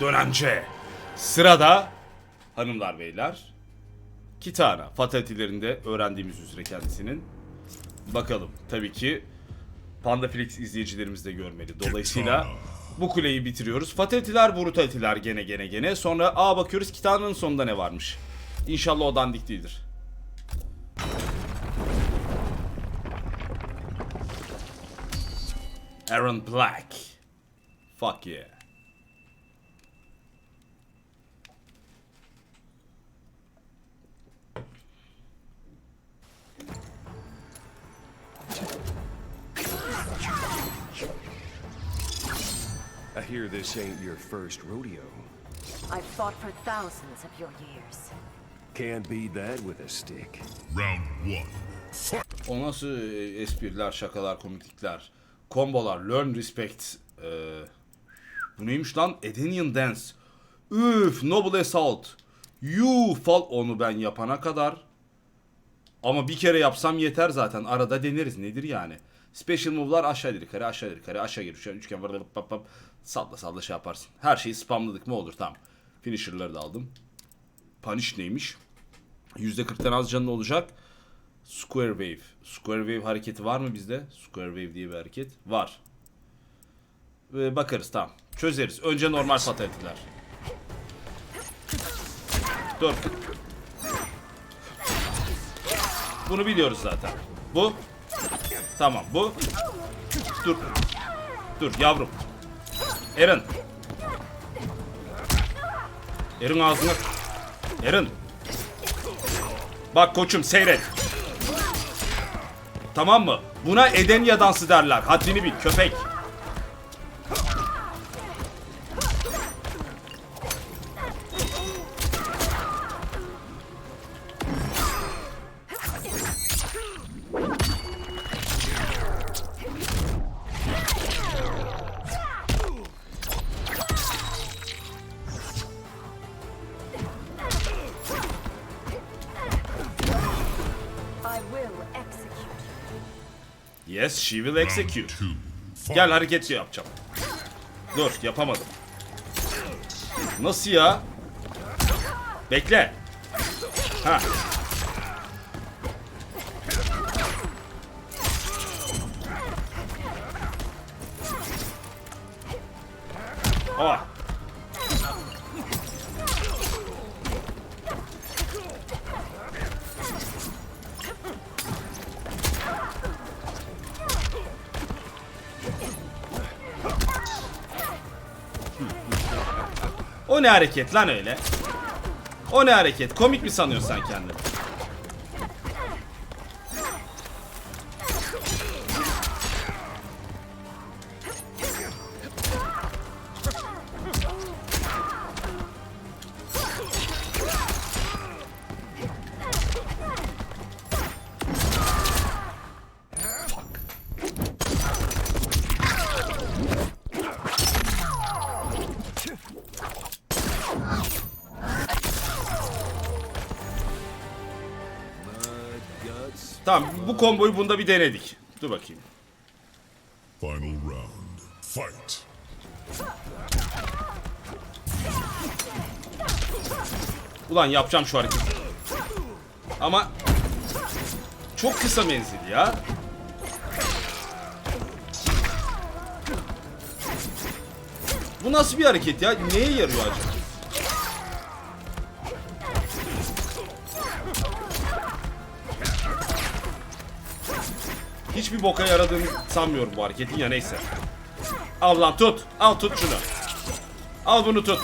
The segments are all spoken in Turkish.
dönence. Sırada hanımlar beyler. Kitana fatality'lerinde öğrendiğimiz üzere kendisinin. Bakalım tabii ki Pandaflix izleyicilerimiz de görmeli. Dolayısıyla bu kuleyi bitiriyoruz. Fatality'ler, brutality'ler gene gene gene. Sonra aa bakıyoruz Kitana'nın sonunda ne varmış. İnşallah o dandik değildir. Aaron Black. Fuck yeah. I hear this ain't your first rodeo. I've fought for thousands of your years. Can't beat that with a stick. Round one. Fight! O nasıl espriler, şakalar, komiklikler, kombolar, learn respect. Ee, bu neymiş lan? Edenian Dance. Üf, Noble Assault. You fall onu ben yapana kadar. Ama bir kere yapsam yeter zaten. Arada deneriz. Nedir yani? Special move'lar aşağı yukarı, aşağı yukarı, aşağı geri. Şu an üçgen var. Pap, pap. Salla salla şey yaparsın. Her şeyi spamladık mı olur tamam. Finisher'ları da aldım. Punish neymiş? %40'tan az canlı olacak. Square Wave. Square Wave hareketi var mı bizde? Square Wave diye bir hareket. Var. Ve bakarız tamam. Çözeriz. Önce normal fatality'ler. Dur. Bunu biliyoruz zaten. Bu. Tamam bu. Dur. Dur yavrum. Eren. Eren ağzına. Eren. Bak koçum seyret. Tamam mı? Buna Edenya dansı derler. Haddini bil köpek. Yes, she will execute. Gel hareket yapacağım. Dur, yapamadım. Nasıl ya? Bekle. Ha. Oh. Ne hareket lan öyle? O ne hareket? Komik mi sanıyorsun sen kendini? Bu komboyu bunda bir denedik. Dur bakayım. Final round. Fight! Ulan yapacağım şu hareketi. Ama çok kısa menzil ya. Bu nasıl bir hareket ya? Neye yarıyor acaba? Hiçbir boka yaradığını sanmıyorum bu hareketin ya neyse. Al lan tut. Al tut şunu. Al bunu tut.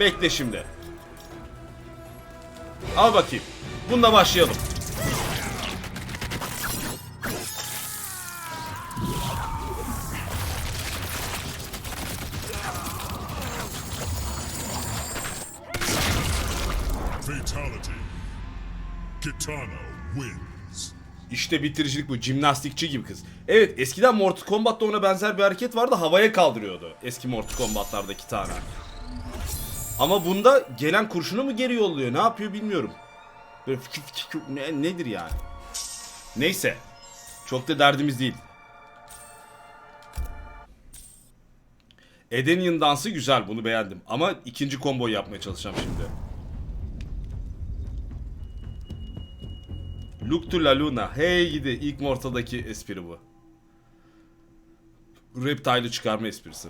Bekle şimdi. Al bakayım. Bununla başlayalım. İşte bitiricilik bu. Jimnastikçi gibi kız. Evet eskiden Mortal Kombat'ta ona benzer bir hareket vardı. Havaya kaldırıyordu. Eski Mortal Kombat'lardaki tane. Ama bunda gelen kurşunu mu geri yolluyor? Ne yapıyor bilmiyorum. Böyle fıçı fıçı ne, nedir yani? Neyse. Çok da derdimiz değil. Edenian dansı güzel bunu beğendim. Ama ikinci komboyu yapmaya çalışacağım şimdi. Look to la Luna. Hey gidi. İlk Mortal'daki espri bu. Reptile'ı çıkarma esprisi.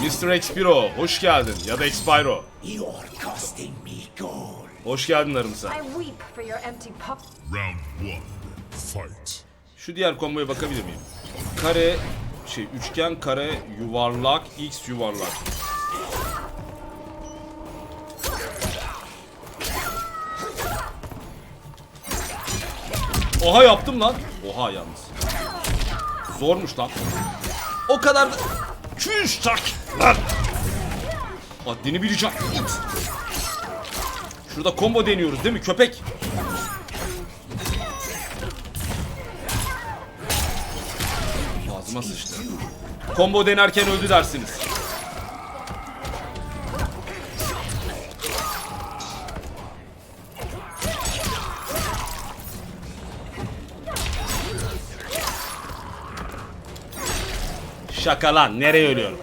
Mr. Expiro hoş geldin ya da Expiro. Hoş geldin aramıza. Round one. Fight. Şu diğer komboya bakabilir miyim? Kare, şey üçgen, kare, yuvarlak, x yuvarlak. Oha yaptım lan. Oha yalnız. Zormuş lan. O kadar da... Çüş tak lan. Haddini bileceğim. Şurada combo deniyoruz değil mi köpek? Ağzıma sıçtı. Combo denerken öldü dersiniz. Şaka lan nereye ölüyorum?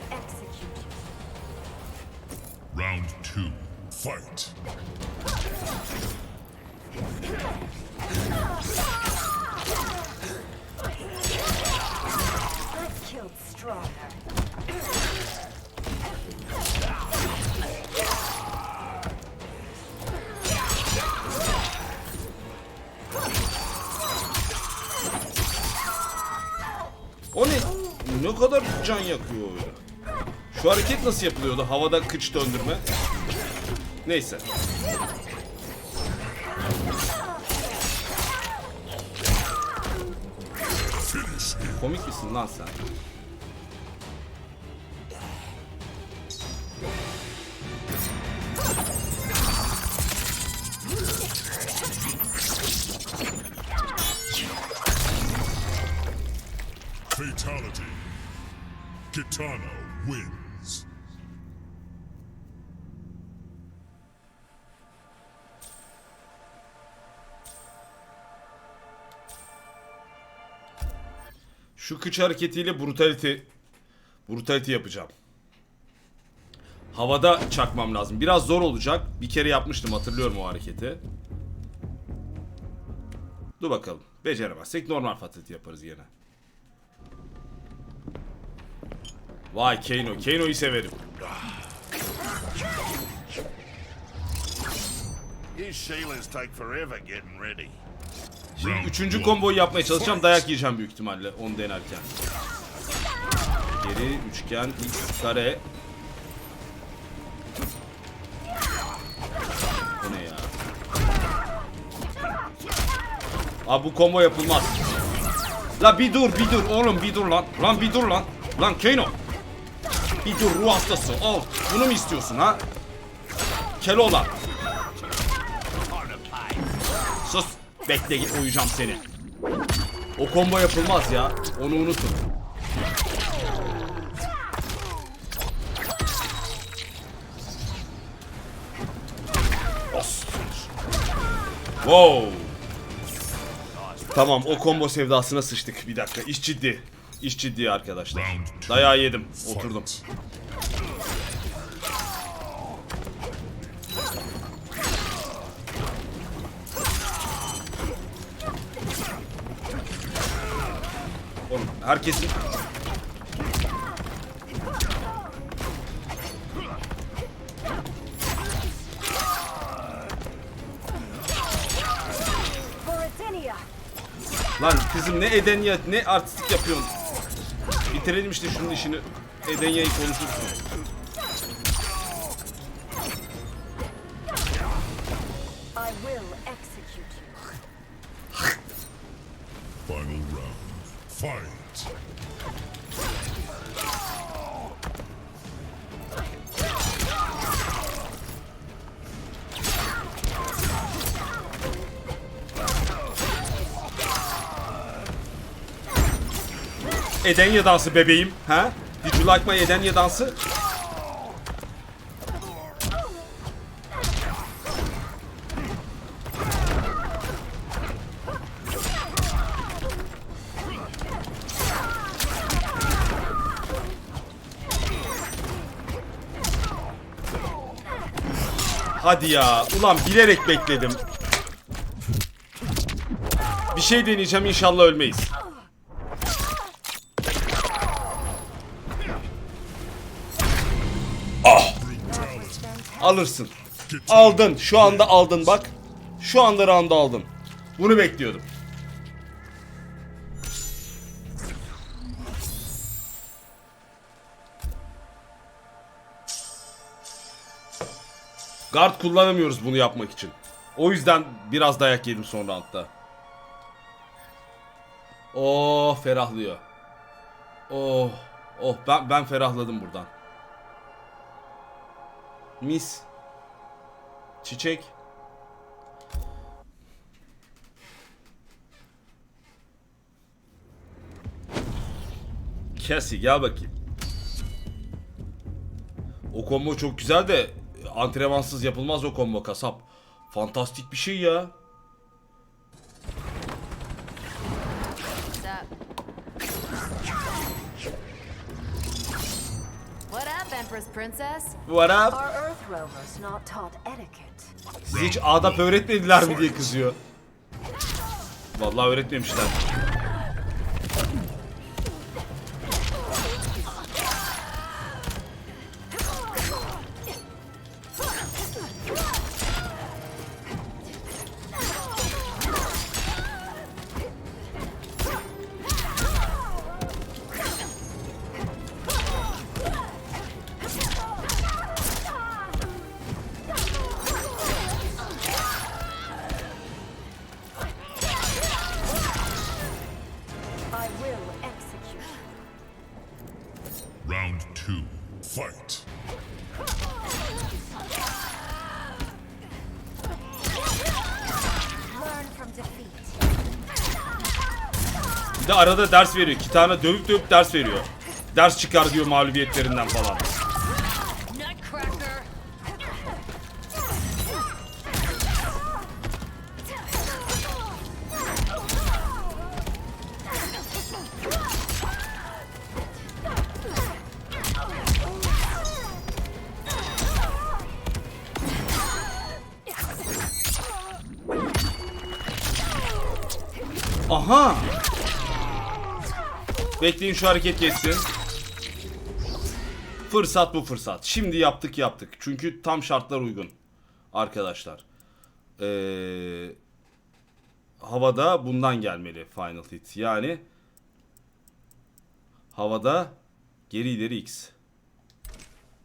Ne kadar can yakıyor öyle. Şu hareket nasıl yapılıyordu? Havada kıç döndürme. Neyse. Komik misin lan sen? Şu kıç hareketiyle brutality brutality yapacağım. Havada çakmam lazım. Biraz zor olacak. Bir kere yapmıştım hatırlıyorum o hareketi. Dur bakalım. Beceremezsek normal fatality yaparız yine. Vay Kano. Kano'yu severim. These Sheilans take forever getting ready. Şimdi üçüncü komboyu yapmaya çalışacağım. Dayak yiyeceğim büyük ihtimalle onu denerken. Geri, üçgen, x, kare. Bu ne ya? Abi bu combo yapılmaz. La bir dur, bir dur oğlum bir dur lan. Lan bir dur lan. Lan Kano. Bir dur ruh hastası. Al. Bunu mu istiyorsun ha? Keloğlan. Bekle uyuyacağım seni. O combo yapılmaz ya. Onu unutun. Os. Wow. Tamam o combo sevdasına sıçtık. Bir dakika iş ciddi. İş ciddi arkadaşlar. Dayağı yedim. Oturdum. Herkesin... Lan kızım ne Edenya ne artistik yapıyorsun. Bitirelim işte şunun işini. Edenya'yı konuşursun. I will execute you. Final round. Fight. Edenya dansı bebeğim. Ha? Did you like my Edenya dansı? Hadi ya. Ulan bilerek bekledim. Bir şey deneyeceğim inşallah ölmeyiz. Alırsın. Aldın. Şu anda aldın bak. Şu anda round'u aldın. Bunu bekliyordum. Guard kullanamıyoruz bunu yapmak için. O yüzden biraz dayak yedim son roundda. Oh ferahlıyor. Oh. Oh ben ben ferahladım buradan. Mis. Çiçek. Cassie gel bakayım. O combo çok güzel de antrenmansız yapılmaz o combo kasap. Fantastik bir şey ya. What up? Sizi hiç adap öğretmediler mi diye kızıyor. Vallahi öğretmemişler. Fight. Learn from defeat. Bir de arada ders veriyor. Kitana dövüp dövüp ders veriyor. Ders çıkar diyor mağlubiyetlerinden falan. Aha! Bekleyin şu hareket geçsin. Fırsat bu fırsat. Şimdi yaptık yaptık. Çünkü tam şartlar uygun. Arkadaşlar. Ee, havada bundan gelmeli Final Hit. Yani havada geri ileri X.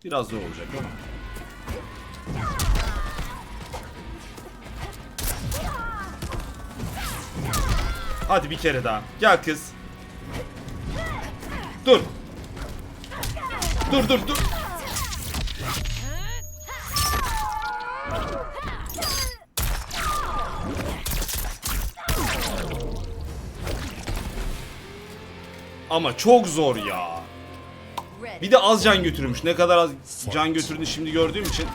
Biraz zor olacak ama. Hadi bir kere daha. Gel kız. Dur. Dur dur dur. Ama çok zor ya. Bir de az can götürmüş. Ne kadar az can götürdüğünü şimdi gördüğüm için.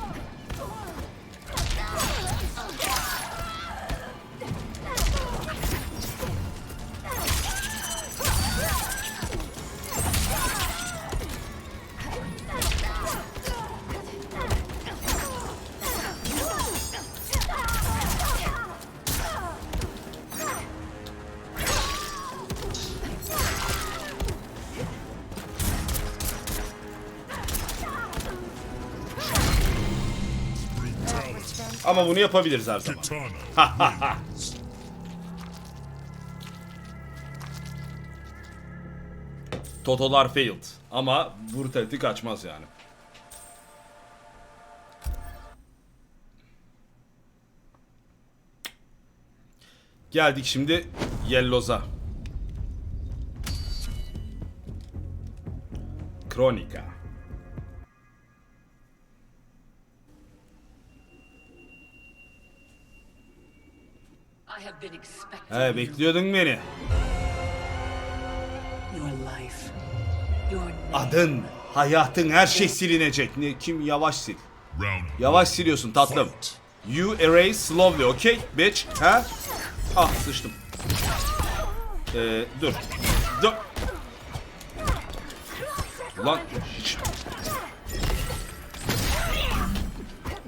Ama bunu yapabiliriz her zaman. Totolar failed. Ama brutality kaçmaz yani. Geldik şimdi Yellows'a. Kronika. He bekliyordun beni. Your life. Your name. Adın, hayatın her şey silinecek. Ne kim yavaş sil. Yavaş siliyorsun tatlım. You erase slowly, okay bitch? Ha? Ah sıçtım. Ee, dur. Dur. Hiç.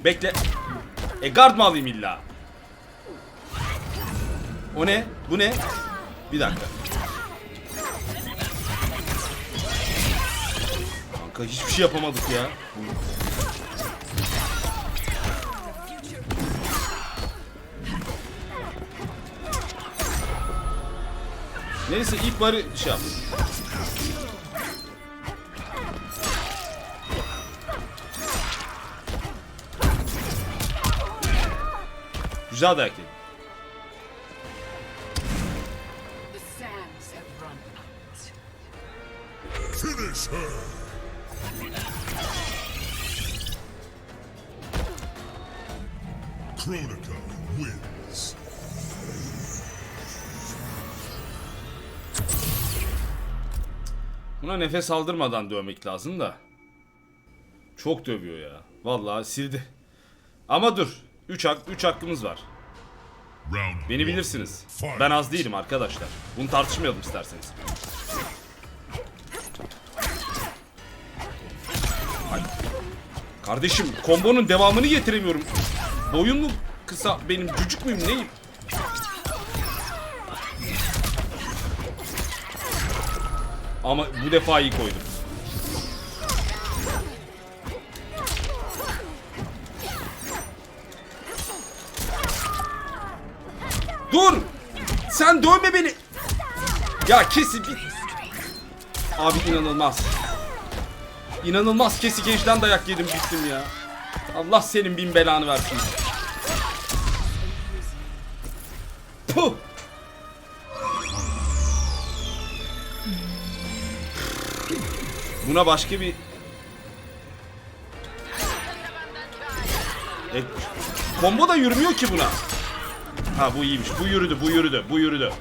Bekle. E guard mı alayım illa? O ne? Bu ne? Bir dakika. Kanka hiçbir şey yapamadık ya. Neyse ilk bari şey yap. Güzel dayak yedi. Buna nefes aldırmadan dövmek lazım da. Çok dövüyor ya. Vallahi sildi. Ama dur. 3 hak 3 hakkımız var. Beni bilirsiniz. Ben az değilim arkadaşlar. Bunu tartışmayalım isterseniz. Ay. Kardeşim kombonun devamını getiremiyorum. Boyun mu kısa benim cücük müyüm neyim? Ama bu defa iyi koydum. Dur! Sen dövme beni! Ya kesin bir... Abi inanılmaz. İnanılmaz kesik ejden dayak yedim bittim ya. Allah senin bin belanı versin. Buna başka bir... E, combo da yürümüyor ki buna. Ha bu iyiymiş. Bu yürüdü, bu yürüdü, bu yürüdü.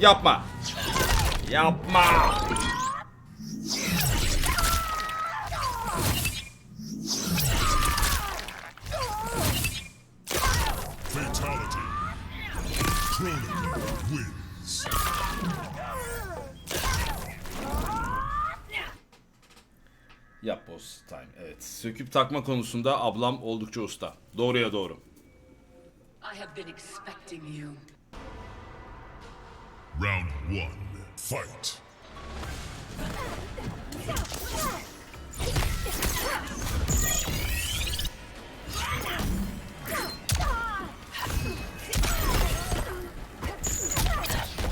Yapma. Yapma. Söküp takma konusunda ablam oldukça usta. Doğruya doğru. I have been expecting you. Round one. Fight.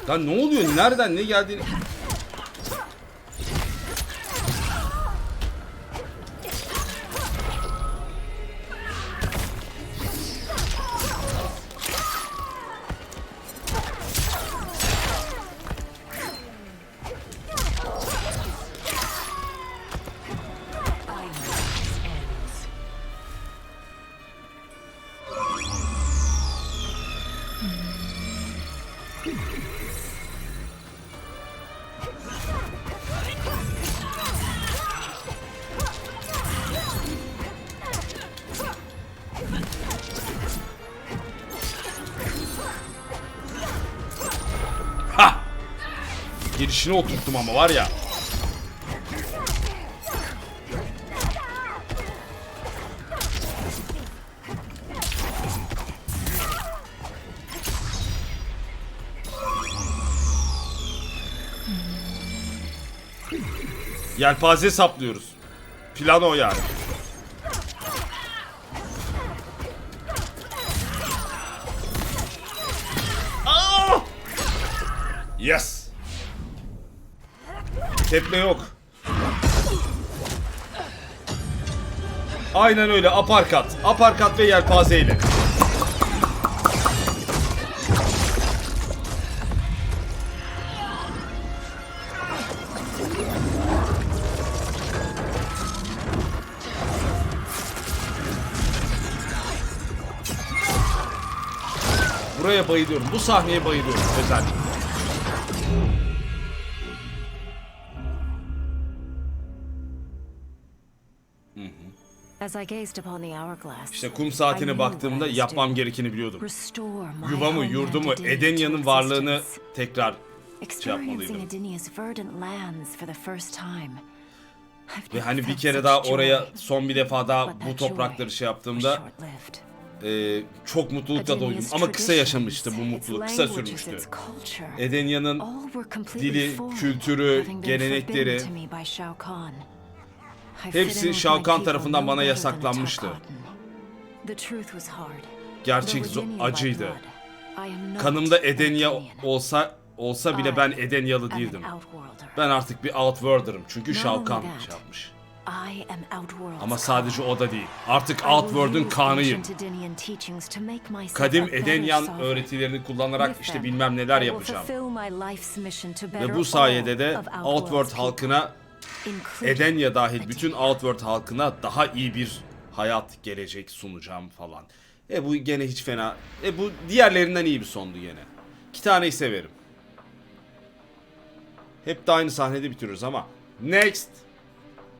Lan ne oluyor? Nereden ne geldiğini... Ha! Girişine oturttum ama var ya. Yelpaze saplıyoruz. Plan o yani. Aa! Yes. Tepme yok. Aynen öyle aparkat. Aparkat ve yelpazeyle. Bayılıyorum. Bu sahneye bayılıyorum özellikle. As I gazed upon the hourglass, İşte kum saatine baktığımda yapmam gerekeni biliyordum. Yuvamı, yurdumu, Edenia Edenya'nın to varlığını tekrar şey yapmalıydım. Ve hani bir kere daha oraya son bir defa daha bu toprakları şey yaptığımda. E, çok mutlulukla doydum. Ama kısa yaşamıştı bu mutluluk. Kısa sürmüştü. Edenya'nın dili, kültürü, gelenekleri hepsi Shao Kahn tarafından bana yasaklanmıştı. Gerçek acıydı. Kanımda an Edenya olsa olsa bile ben Edenyalı değildim. Ben artık bir Outworlder'ım. Çünkü Shao Kahn şey yapmış. I am Outworld's Ama sadece o da değil. Artık Outworld'un kanıyım. Kadim Edenyan öğretilerini kullanarak işte bilmem neler yapacağım. Ve bu sayede de Outworld halkına Edenya dahil bütün. Outworld halkına daha iyi bir hayat gelecek sunacağım falan. E bu gene hiç fena. E bu diğerlerinden iyi bir sondu gene. İki taneyi severim. Hep de aynı sahnede bitiriyoruz ama. Next.